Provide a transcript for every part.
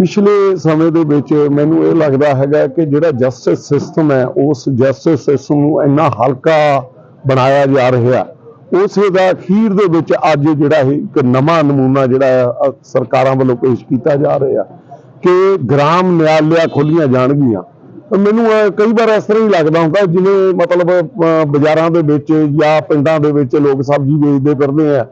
ਪਿਛਲੇ ਸਮੇਂ ਦੇ ਵਿੱਚ ਮੈਨੂੰ ਇਹ ਲੱਗਦਾ ਹੈਗਾ ਕਿ ਜਿਹੜਾ ਜਸਟਿਸ ਸਿਸਟਮ ਹੈ, ਉਸ ਜਸਟਿਸ ਸਿਸਟਮ ਨੂੰ ਇੰਨਾ ਹਲਕਾ ਬਣਾਇਆ ਜਾ ਰਿਹਾ ਉਸੇ ਦਾ ਅਖੀਰ ਦੇ ਵਿੱਚ ਅੱਜ ਜਿਹੜਾ ਇਹ ਇੱਕ ਨਵਾਂ ਨਮੂਨਾ ਜਿਹੜਾ ਸਰਕਾਰਾਂ ਵੱਲੋਂ ਪੇਸ਼ ਕੀਤਾ ਜਾ ਰਿਹਾ ਕਿ ਗ੍ਰਾਮ ਨਿਆਲਿਆ ਖੋਲੀਆਂ ਜਾਣਗੀਆਂ। ਮੈਨੂੰ ਕਈ ਵਾਰ ਇਸ ਤਰ੍ਹਾਂ ਹੀ ਲੱਗਦਾ ਹੁੰਦਾ, ਜਿਵੇਂ ਮਤਲਬ ਬਾਜ਼ਾਰਾਂ ਦੇ ਵਿੱਚ ਜਾਂ ਪਿੰਡਾਂ ਦੇ ਵਿੱਚ ਲੋਕ ਸਬਜ਼ੀ ਵੇਚਦੇ ਫਿਰਦੇ ਆ।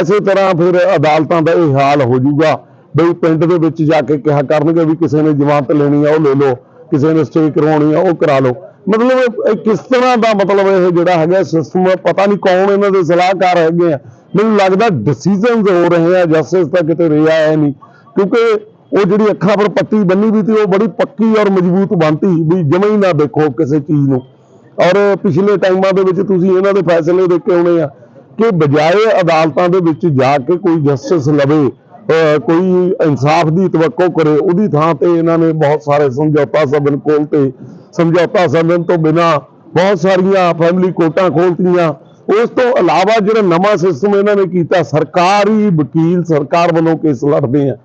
ਐਸੇ ਤਰ੍ਹਾਂ ਫਿਰ ਅਦਾਲਤਾਂ ਦਾ ਇਹ ਹਾਲ ਹੋ ਜਾਊਗਾ। ਬਈ ਪਿੰਡ ਦੇ ਵਿੱਚ ਜਾ ਕੇ ਕਿਹਾ ਕਰਨਗੇ ਵੀ ਕਿਸੇ ਨੇ ਜ਼ਮਾਨਤ ਲੈਣੀ ਆ, ਉਹ ਲੈ ਲਓ। ਕਿਸੇ ਨੇ ਸਟੇ ਕਰਵਾਉਣੀ ਆ, ਉਹ ਕਰਾ ਲਓ। ਮਤਲਬ ਇਹ ਕਿਸ ਤਰ੍ਹਾਂ ਦਾ ਮਤਲਬ ਇਹ ਜਿਹੜਾ ਹੈਗਾ ਸਿਸਟਮ ਪਤਾ ਨਹੀਂ ਕੌਣ ਇਹਨਾਂ ਦੇ ਸਲਾਹਕਾਰ ਹੈਗੇ ਆ। ਮੈਨੂੰ ਲੱਗਦਾ ਡਿਸੀਜਨਸ ਹੋ ਰਹੇ ਆ ਜਸਟਿਸ ਤਾਂ ਕਿਤੇ ਰਿਹਾ ਹੈ ਨਹੀਂ। ਕਿਉਂਕਿ ਉਹ ਜਿਹੜੀ ਅੱਖਾਂ ਪਰ ਪੱਟੀ ਬੰਨੀ ਵੀ ਸੀ, ਉਹ ਬੜੀ ਪੱਕੀ ਔਰ ਮਜ਼ਬੂਤ ਬਣਤੀ ਵੀ ਜਮੇ ਹੀ ਨਾ ਦੇਖੋ ਕਿਸੇ ਚੀਜ਼ ਨੂੰ। ਔਰ ਪਿਛਲੇ ਟਾਈਮਾਂ ਦੇ ਵਿੱਚ ਤੁਸੀਂ ਇਹਨਾਂ ਦੇ ਫੈਸਲੇ ਦੇਖ ਕੇ ਆਉਣੇ ਆ ਕਿ ਬਜਾਏ ਅਦਾਲਤਾਂ ਦੇ ਵਿੱਚ ਜਾ ਕੇ ਕੋਈ ਜਸਟਿਸ ਲਵੇ ਕੋਈ ਇਨਸਾਫ ਦੀ ਤਵੱਕੋ ਕਰੇ, ਉਹਦੀ ਥਾਂ ਤੇ ਇਹਨਾਂ ਨੇ ਬਹੁਤ ਸਾਰੇ ਸਮਝੌਤਾ ਸਬਨ ਕੋਲ ਤੇ ਸਮਝੌਤਾ ਸਬਨ ਤੋਂ ਬਿਨਾ ਬਹੁਤ ਸਾਰੀਆਂ ਫੈਮਿਲੀ ਕੋਰਟਾਂ ਖੋਲਤੀਆਂ। ਉਸ ਤੋਂ ਇਲਾਵਾ ਜਿਹੜਾ ਨਵਾਂ ਸਿਸਟਮ ਇਹਨਾਂ ਨੇ ਕੀਤਾ, ਸਰਕਾਰੀ ਵਕੀਲ ਸਰਕਾਰ ਵੱਲੋਂ ਕੇਸ ਲੜਦੇ ਆ।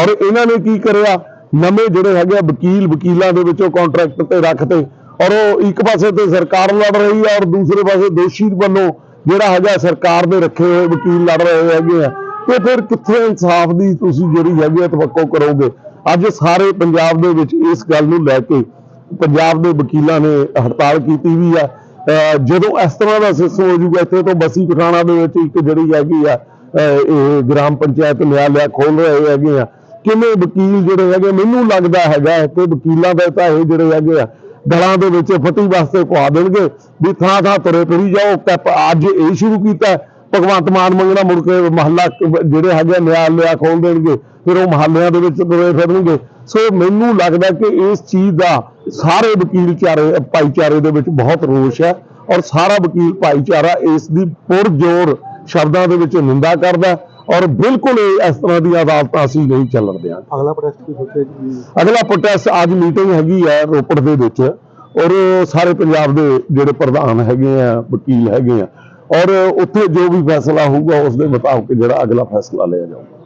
ਔਰ ਇਹਨਾਂ ਨੇ ਕੀ ਕਰਿਆ? ਨਵੇਂ ਜਿਹੜੇ ਹੈਗੇ ਆ ਵਕੀਲ, ਵਕੀਲਾਂ ਦੇ ਵਿੱਚੋਂ ਕੰਟਰੈਕਟ ਤੇ ਰੱਖਤੇ। ਔਰ ਉਹ ਇੱਕ ਪਾਸੇ ਤੇ ਸਰਕਾਰ ਲੜ ਰਹੀ ਹੈ ਔਰ ਦੂਸਰੇ ਪਾਸੇ ਦੋਸ਼ੀ ਵੱਲੋਂ ਜਿਹੜਾ ਹੈਗਾ ਸਰਕਾਰ ਦੇ ਰੱਖੇ ਹੋਏ ਵਕੀਲ ਲੜ ਰਹੇ ਹੈਗੇ ਆ। ਤੇ ਫਿਰ ਕਿੱਥੇ ਇਨਸਾਫ ਦੀ ਤੁਸੀਂ ਜਿਹੜੀ ਹੈਗੀ ਆ ਤਵੱਕੋ ਕਰੋਗੇ? ਅੱਜ ਸਾਰੇ ਪੰਜਾਬ ਦੇ ਵਿੱਚ ਇਸ ਗੱਲ ਨੂੰ ਲੈ ਕੇ ਪੰਜਾਬ ਦੇ ਵਕੀਲਾਂ ਨੇ ਹੜਤਾਲ ਕੀਤੀ ਵੀ ਆ। ਜਦੋਂ ਇਸ ਤਰ੍ਹਾਂ ਦਾ ਸਿਸਟਮ ਹੋ ਜਾਊਗਾ, ਇੱਥੇ ਤੋਂ ਬਸੀ ਪਠਾਣਾ ਦੇ ਵਿੱਚ ਇੱਕ ਜਿਹੜੀ ਹੈਗੀ ਆ ਇਹ ਗ੍ਰਾਮ ਪੰਚਾਇਤ ਨਿਆਲਿਆ ਖੋਲ ਰਹੇ ਹੈਗੇ ਆ। ਕਿਵੇਂ ਵਕੀਲ ਜਿਹੜੇ ਹੈਗੇ, ਮੈਨੂੰ ਲੱਗਦਾ ਹੈਗਾ ਕਿ ਵਕੀਲਾਂ ਦਾ ਤਾਂ ਇਹ ਜਿਹੜੇ ਹੈਗੇ ਆ, ਦਲਾਂ ਦੇ ਵਿੱਚ ਫਟੀ ਵਾਸਤੇ ਪਵਾ ਦੇਣਗੇ ਵੀ ਥਾਂ ਥਾਂ ਤੁਰੇ ਫਿਰੀ ਜਾਓ। ਅੱਜ ਇਹ ਸ਼ੁਰੂ ਕੀਤਾ। ਭਗਵੰਤ ਮਾਨ ਮੰਗਣਾ ਮੁੜ ਕੇ ਮਹੱਲਾ ਜਿਹੜੇ ਹੈਗੇ ਨਿਆਲਿਆ ਖੋਲ ਦੇਣਗੇ ਫਿਰ ਉਹ ਮਹੱਲਿਆਂ ਦੇ ਵਿੱਚ ਤੁਰੇ ਫਿਰਨਗੇ। ਸੋ ਮੈਨੂੰ ਲੱਗਦਾ ਕਿ ਇਸ ਚੀਜ਼ ਦਾ ਸਾਰੇ ਵਕੀਲ ਚਾਰੇ ਭਾਈਚਾਰੇ ਦੇ ਵਿੱਚ ਬਹੁਤ ਰੋਸ਼ ਹੈ ਔਰ ਸਾਰਾ ਵਕੀਲ ਭਾਈਚਾਰਾ ਇਸ ਦੀ ਪੁਰਜੋਰ ਸ਼ਬਦਾਂ ਦੇ ਵਿੱਚ ਨਿੰਦਾ ਕਰਦਾ ਔਰ ਬਿਲਕੁਲ ਇਸ ਤਰ੍ਹਾਂ ਦੀਆਂ ਅਦਾਲਤਾਂ ਅਸੀਂ ਨਹੀਂ ਚੱਲਣ ਦਿਆਂਗੇ। ਅਗਲਾ ਪ੍ਰੋਟੈਸਟ ਕੀ ਸੋਚਿਆ ਜੀ। ਅਗਲਾ ਪ੍ਰੋਟੈਸਟ ਅੱਜ ਮੀਟਿੰਗ ਹੈਗੀ ਹੈ ਰੋਪੜ ਦੇ ਵਿੱਚ ਔਰ ਸਾਰੇ ਪੰਜਾਬ ਦੇ ਜਿਹੜੇ ਪ੍ਰਧਾਨ ਹੈਗੇ ਆ ਵਕੀਲ ਹੈਗੇ ਆ ਔਰ ਉੱਥੇ ਜੋ ਵੀ ਫੈਸਲਾ ਹੋਊਗਾ ਉਸ ਦੇ ਮੁਤਾਬਕ ਜਿਹੜਾ ਅਗਲਾ ਫੈਸਲਾ ਲਿਆ ਜਾਊਗਾ।